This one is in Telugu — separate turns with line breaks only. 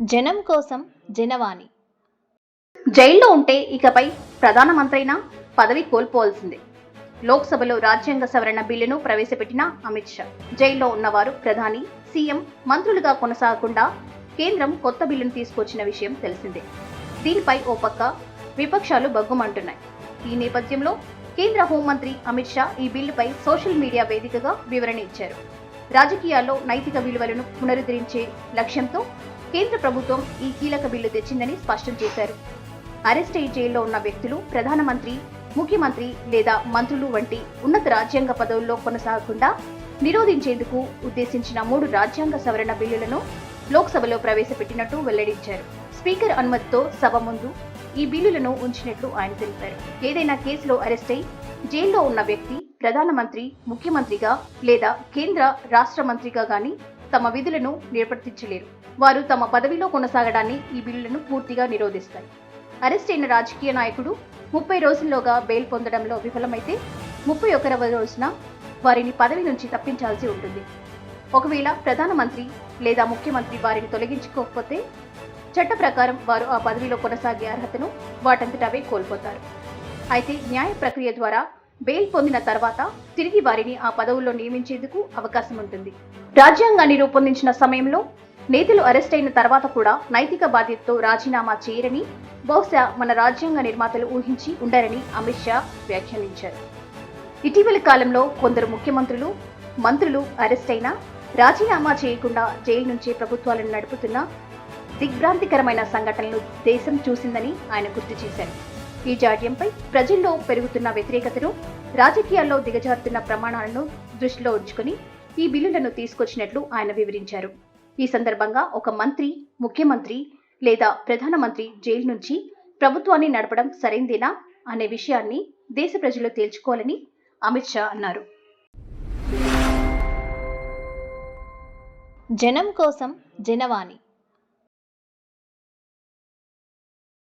జనం కోసం జనవాణి.
జైల్లో ఉంటే ఇకపై ప్రధానమంత్రైనా పదవి కోల్పోవాల్సిందే. లోక్సభలో రాజ్యాంగ సవరణ బిల్లును ప్రవేశపెట్టిన అమిత్ షా. జైల్లో ఉన్నవారు ప్రధాని సీఎం మంత్రులుగా కొనసాగకుండా కేంద్రం కొత్త బిల్లును తీసుకొచ్చిన విషయం తెలిసిందే. దీనిపై ఓ పక్క విపక్షాలు బగ్గుమంటున్నాయి ఈ నేపథ్యంలో కేంద్ర హోంమంత్రి అమిత్ షా ఈ బిల్లుపై సోషల్ మీడియా వేదికగా వివరణ ఇచ్చారు. రాజకీయాల్లో నైతిక విలువలను పునరుద్ధరించే లక్ష్యంతో కేంద్ర ప్రభుత్వం ఈ కీలక బిల్లు తెచ్చిందని స్పష్టం చేశారు. అరెస్ట్ అయి జైల్లో ఉన్న వ్యక్తులు ప్రధానమంత్రి ముఖ్యమంత్రి లేదా మంత్రులు వంటి ఉన్నత రాజ్యాంగ పదవుల్లో కొనసాగకుండా నిరోధించేందుకు ఉద్దేశించిన మూడు రాజ్యాంగ సవరణ బిల్లులను లోక్సభలో ప్రవేశపెట్టినట్టు వెల్లడించారు. స్పీకర్ అనుమతితో సభ ముందు ఈ బిల్లులను ఉంచినట్లు ఆయన తెలిపారు. ఏదైనా కేసులో అరెస్ట్ అయి జైల్లో ఉన్న వ్యక్తి ప్రధానమంత్రి ముఖ్యమంత్రిగా లేదా కేంద్ర రాష్ట్ర మంత్రిగా గాని తమ విధులను నిర్వర్తించలేరు వారు తమ పదవిలో కొనసాగడాన్ని ఈ బిల్లులను పూర్తిగా నిరోధిస్తాయి. అరెస్ట్ అయిన రాజకీయ నాయకుడు ముప్పై రోజుల్లోగా బెయిల్ పొందడంలో విఫలమైతే ముప్పై ఒకరవ రోజున వారిని పదవి నుంచి తప్పించాల్సి ఉంటుంది. ఒకవేళ ప్రధానమంత్రి లేదా ముఖ్యమంత్రి వారిని తొలగించుకోకపోతే చట్ట ప్రకారం వారు ఆ పదవిలో కొనసాగే అర్హతను వాటంతటవే కోల్పోతారు. అయితే న్యాయ ప్రక్రియ ద్వారా బెయిల్ పొందిన తర్వాత తిరిగి వారిని ఆ పదవుల్లో నియమించేందుకు అవకాశం ఉంటుంది రాజ్యాంగాన్ని రూపొందించిన సమయంలో నేతలు అరెస్ట్ అయిన తర్వాత కూడా నైతిక బాధ్యతతో రాజీనామా చేయరని బహుశా మన రాజ్యాంగ నిర్మాతలు ఊహించి ఉండరని అమిత్ షా వ్యాఖ్యానించారు. ఇటీవలి కాలంలో కొందరు ముఖ్యమంత్రులు మంత్రులు అరెస్ట్ అయినా రాజీనామా చేయకుండా జైలు నుంచే ప్రభుత్వాలను నడుపుతున్న దిగ్భ్రాంతికరమైన సంఘటనలు దేశం చూసిందని ఆయన గుర్తు చేశారు. ఈ జాడ్యంపై ప్రజల్లో పెరుగుతున్న వ్యతిరేకతను రాజకీయాల్లో దిగజారుతున్న ప్రమాణాలను దృష్టిలో ఉంచుకుని ఈ బిల్లులను తీసుకొచ్చినట్లు ఆయన వివరించారు. ఈ సందర్భంగా ఒక మంత్రి ముఖ్యమంత్రి లేదా ప్రధానమంత్రి జైలు నుంచి ప్రభుత్వాన్ని నడపడం సరైందేనా అనే విషయాన్ని దేశ ప్రజలు తేల్చుకోవాలని అమిత్ షా అన్నారు.
జనం కోసం జనవాణి